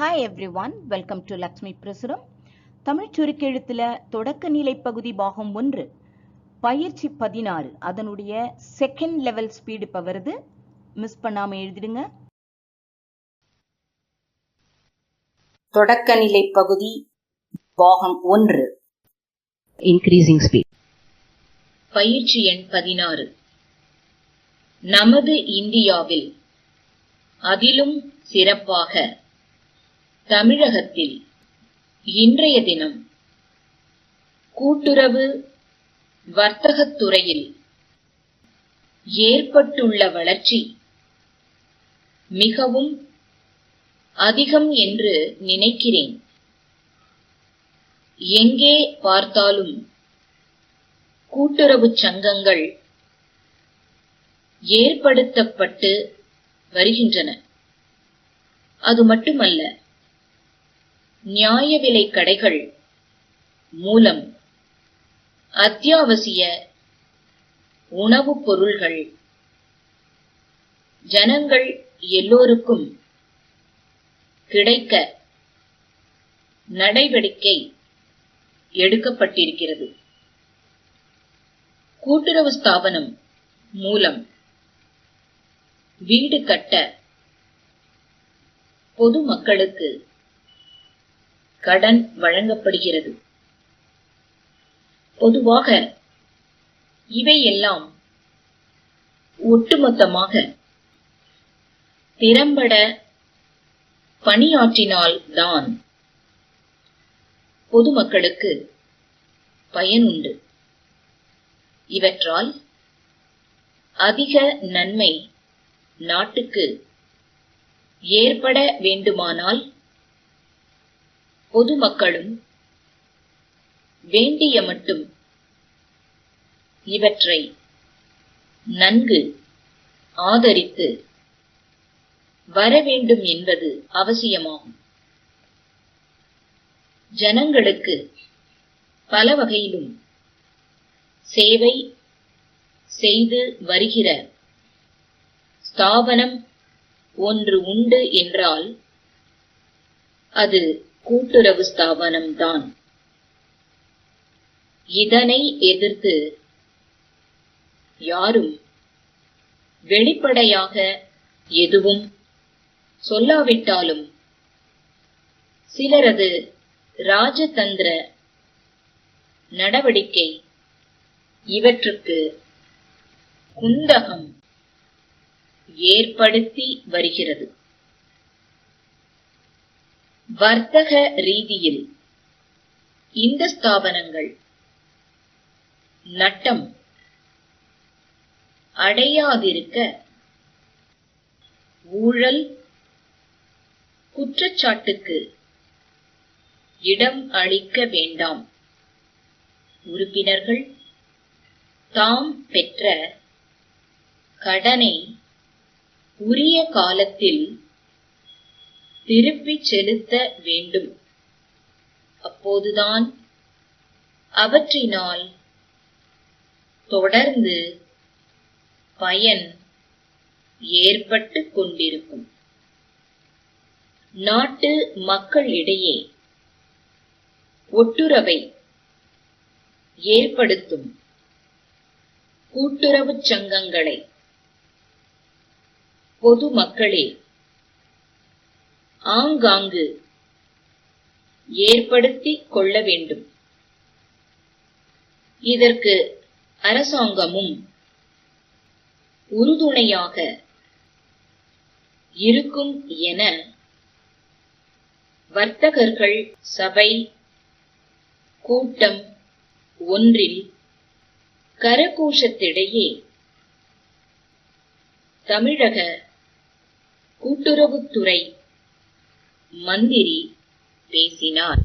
Hi everyone welcome to Lakshmi Prasuram Tamil சுருக்கெழுத்துல தொடக்க நிலை பகுதி பாகம் ஒன்று பயிற்சி பதினாறு. அதனுடைய செகண்ட் லெவல் ஸ்பீடு இப்போ வருது. மிஸ் பண்ணாம எழுதிடுங்க. தொடக்க நிலை பகுதி பாகம் ஒன்று. Increasing speed. பயிற்சி எண் பதினாறு. நமது இந்தியாவில் அதிலும் சிறப்பாக தமிழகத்தில் இன்றைய தினம் கூட்டுறவு வர்த்தகத்துறையில் ஏற்பட்டுள்ள வளர்ச்சி மிகவும் அதிகம் என்று நினைக்கிறேன். எங்கே பார்த்தாலும் கூட்டுறவுச் சங்கங்கள் ஏற்படுத்தப்பட்டு வருகின்றன. அது மட்டுமல்ல நியாய விலை கடைகள் மூலம் அத்தியாவசிய உணவுப் பொருள்கள். ஜனங்கள் எல்லோருக்கும் கிடைக்க நடவடிக்கை எடுக்கப்பட்டிருக்கிறது. கூட்டுறவு ஸ்தாபனம் மூலம் வீடு கட்ட பொதுமக்களுக்கு கடன் வழங்கப்படுகிறது. பொதுவாக இவையெல்லாம் ஒட்டுமொத்தமாக திறம்பட பணியாற்றினால்தான் பொதுமக்களுக்கு பயனுண்டு. இவற்றால் அதிக நன்மை நாட்டுக்கு ஏற்பட வேண்டுமானால் பொதுமக்களும் வேண்டிய மட்டும் இவற்றை நன்கு ஆதரித்து வர வேண்டும் என்பது அவசியமாகும். ஜனங்களுக்கு பல வகையிலும் சேவை செய்து வருகிற ஸ்தாபனம் ஒன்று உண்டு என்றால் அது கூட்டுறவு ஸ்தாபனம்தான். இதனை எதிர்த்து யாரும் வெளிப்படையாக எதுவும் சொல்லாவிட்டாலும் சிலரது ராஜதந்திர நடவடிக்கை இவற்றுக்கு குந்தகம் ஏற்படுத்தி வருகிறது. வர்த்தக ரீதியில் இந்த ஸ்தாபனங்கள் நட்டம் அடையாதிருக்க ஊழல் குற்றச்சாட்டுக்கு இடம் அளிக்க வேண்டாம். உறுப்பினர்கள் தாம் பெற்ற கடனை உரிய காலத்தில் திருப்பிச் செலுத்த வேண்டும். அப்போதுதான் அவற்றினால் தொடர்ந்து பயன் ஏற்பட்டு கொண்டிருக்கும். நாட்டு மக்களிடையே ஒட்டுறவை ஏற்படுத்தும். கூட்டுறவுச் சங்கங்களை பொதுமக்களே ஆங்காங்கு ஏற்படுத்திக் கொள்ள வேண்டும். இதற்கு அரசாங்கமும் உறுதுணையாக இருக்கும் என வர்த்தகர்கள் சபை கூட்டம் ஒன்றில் கரகோஷத்திடையே தமிழக கூட்டுறவுத்துறை मंदिरी बेसिनार